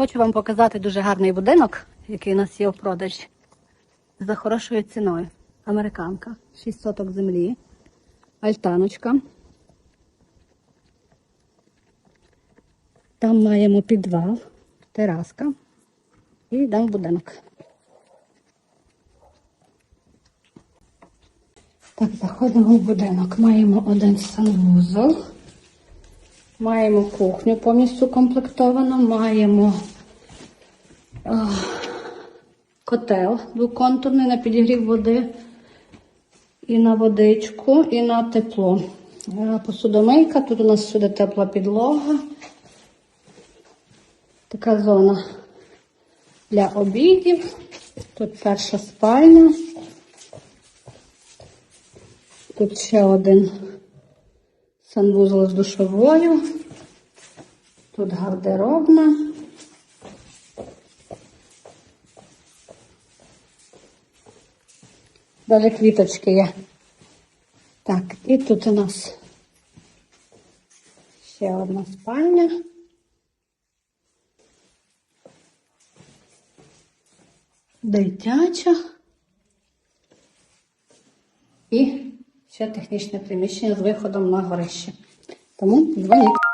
Хочу вам показати дуже гарний будинок, який у нас є в продажі. За хорошою ціною. Американка. 6 соток землі. Альтаночка. Там маємо підвал, тераска. І йдемо будинок. Так, заходимо в будинок. Маємо один санвузол. Маємо кухню повністю комплектовану, маємо а, котел двоконтурний на підігрів води і на водичку, і на тепло. Е, Посудомийка, тут у нас всюди тепла підлога. Така зона для обідів. Тут перша спальня. Тут ще один санвузол з душовою. Тут гардеробна. Даже квіточки є. Так, і тут у нас ще одна спальня. Дитяча. І ще технічне приміщення з виходом на горище. Тому дзвоніть.